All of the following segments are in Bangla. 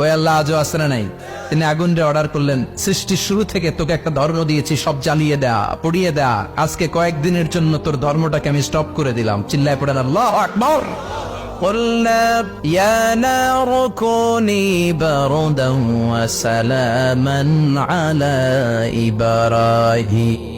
ওই আল্লাহ আজও আসে না নাই তিনি আগুনরে অর্ডার করলেন সৃষ্টির শুরু থেকে তোকে একটা ধর্ম দিয়েছি সব জ্বালিয়ে দেয়া পুড়িয়ে দেয়া আজকে কয়েকদিনের জন্য তোর ধর্মটাকে আমি স্টপ করে দিলাম চিল্লায় পড়েন আল্লাহ আকবর قلنا يا نار كوني بردا وسلاما على إبراهيم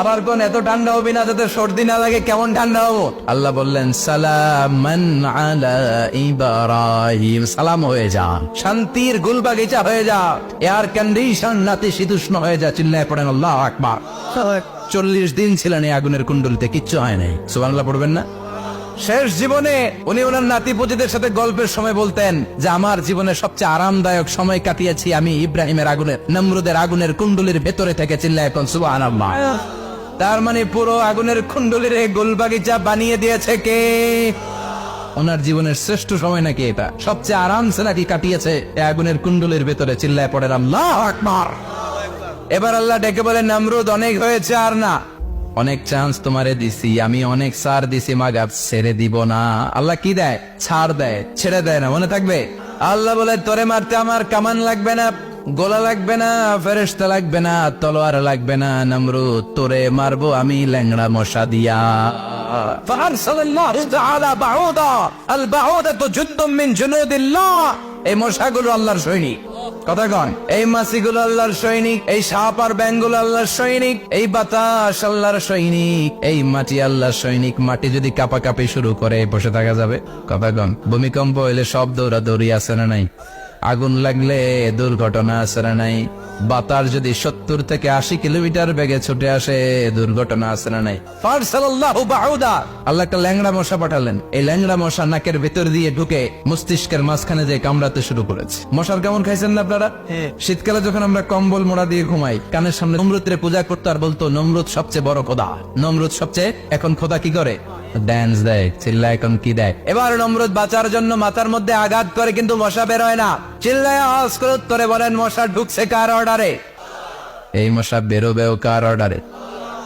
আবার কোন এত ঠান্ডা হবি না যাতে সর্দি না লাগে, কেমন ঠান্ডা হব? আল্লাহ বললেন, সালামান আলা সালাম হয়ে যা, শান্তির গুল বাগিচা হয়ে যা এয়ার কন্ডিশন নাতি শীতুষ্ণ হয়ে যা, চিল্লায় পড়েন আল্লাহ আকবার। চল্লিশ দিন ছিলেন এই আগুনের কুণ্ডলিতে, কিচ্ছু হয় নাই। সুবহানাল্লাহ পড়বেন না? শেষ জীবনে উনি ওনার নাতি পুতিদের সাথে গল্পের সময় বলতেন যে, আমার জীবনে সবচেয়ে আরামদায়ক সময় কাটিয়েছি আমি ইব্রাহিমের আগুনের, নমরুদের আগুনের কুণ্ডলির ভেতরে থেকে, চিল্লায় এখন সুবাহ তার মানে পুরো আগুনের কুণ্ডলির গোলবাগিচা বানিয়ে দিয়েছে কে? ওনার জীবনের শ্রেষ্ঠ সময় নাকি এটা? সবচেয়ে আরামসে নাকি কাটিয়েছে আগুনের কুণ্ডলির ভেতরে, চিল্লায় পড়ে আল্লাহ এবার আল্লাহ ডেকে বলে, নামরুদ, অনেক হয়েছে আর না? অনেক চান্স তোমারে দিছি, আমি অনেক সার দিছি, মাগাব ছেড়ে দিব না। আল্লাহ কি দেয়? ছাড় দেয়, ছেড়ে দেয় না, মনে থাকবে? আল্লাহ বলে, তোরে মারতে আমার কামান লাগবে না। গোলা লাগবে না ফেরেস্তা লাগবে না তলোয়ার লাগবে না নামরুদ তোরে মারবো আমি ল্যাংড়া মশা দিয়া فأرسل الله تعالى بعوضا البعوضة جند من جنود الله এই মশাগুলো আল্লাহর সৈনিক কথা কন এই মাছিগুলো আল্লাহর সৈনিক এই সাপ আর ব্যাঙ্গুলো আল্লাহর সৈনিক এই বাতাস আল্লাহর সৈনিক এই মাটি আল্লাহর সৈনিক মাটি যদি কাপাকাপি শুরু করে বসে থাকা যাবে কথা কন ভূমিকম্প হইলে সব দৌড়া দৌড়ি আছে না নাই আগুন লাগলে দুর্ঘটনা না নাই। বাতার যদি সত্তর থেকে আশি কিলোমিটার বেগে ছুটে আসে দুর্ঘটনা না নাই। আল্লাহ একটা ল্যাংড়া মশা পাঠালেন। এই ল্যাংড়া মশা নাকের ভেতর দিয়ে ঢুকে মস্তিষ্কের মাঝখানে যে কামড়াতে শুরু করেছে। মশার কেমন খাইছেন না আপনারা শীতকালে যখন আমরা কম্বল মোড়া দিয়ে ঘুমাই কানের সামনে নমরুদরে পূজা করতো আর বলতো নমরুদ সবচেয়ে বড় খোদা। নমরুদ সবচেয়ে এখন খোদা কি করে? ড্যান্স দেয়, চিল্লায় কমকি দেয়। এবার নমরুদ বাঁচার জন্য মাথার মধ্যে আঘাত করে কিন্তু মশা বেরোয় না। চিল্লায় আওয়াজ করে উত্তরে বলেন, মশা ঢুকছে কার অর্ডারে এই মশা বেরোবেও কার অর্ডারে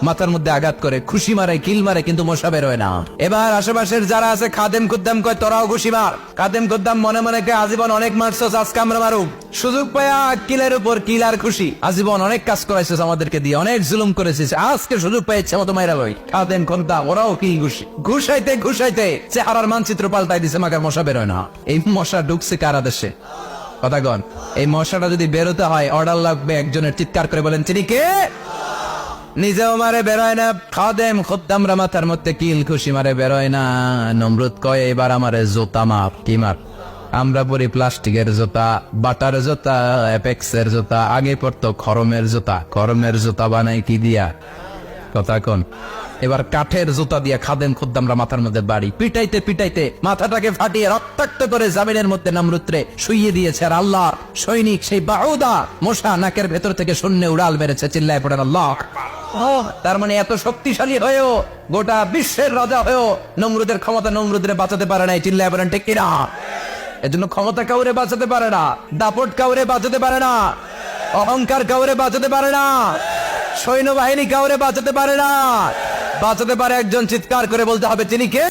মাথার মধ্যে আঘাত করে, খুশি মারে, কিল মারে, কিন্তু মশা বেরোয় না। এবার আশেপাশের যারা আছে, খাদেম খুদ্দাম কয়, তোরাও খুশি মার। খাদেম খুদ্দাম মনে মনে কয়, আজীবন অনেক মারছস, আজকে আমরা মারুক সুযোগ পায়া কিলের উপর কিল আর খুশি। আজীবন অনেক কাজ করাইছিস আমাদেরকে দিয়ে, অনেক জুলুম করেছিস। আজকে সুযোগ পাই, ইচ্ছা মতো মাইরা লই খাদেম খুদ্দাম, ওরাও কি খুশি? ঘুষাইতে ঘুষাইতে। চেহারার মানচিত্র পাল্টাই দিছে মাকার মশা বেরোয় না। এই মশা ঢুকছে কারা দেশে? কথাগণ এই মশাটা যদি বেরোতে হয়, অর্ডার লাগবে একজনের, চিৎকার করে বলেন, চিনি কে? নিজেও মারে বেরোয় না। খাদেম খুদ্দামরা মাথার মধ্যে কিল খুশি মারে বেরোয় না। নমরুদ কয় এবার আমারে জোতা মার। কি মার? আমরা পরি প্লাস্টিকের জোতা, বাটার জুতা, অ্যাপেক্সের জোতা, আগে পড়তো খরমের জোতা। খরমের জোতা বানাই কি দিয়া? কথা কোন? এবার কাঠের জুতা দিয়ে খাদেন খুদ্দামরা মাথার মধ্যে বাড়ি। পিটাইতে পিটাইতে মাথাটাকে ফাটিয়ে রক্তাক্ত করে জামিনের মধ্যে নামরুত্রে শুইয়ে দিয়েছে আর আল্লাহ। সৈনিক সেই বাউদা মশা নাকের ভেতর থেকে শূন্য উড়াল মেরেছে, চিল্লায় পড়েন আল্লাহ। তার মানে এত শক্তিশালী হয়েও, গোটা বিশ্বের রাজা হয়েও নমরুদের ক্ষমতা নমরুদের বাঁচাতে পারে না চিল্লা বলেন, ঠিক কিনা? এজন্য ক্ষমতা কাউরে বাঁচাতে পারে না, দাপট কাউরে বাঁচাতে পারে না, অহংকার কাউরে বাঁচাতে পারে না, সৈন্যবাহিনী কাউরে বাঁচাতে পারে না, বাঁচাতে পারে একজন চিৎকার করে বলতে হবে, তিনি কে?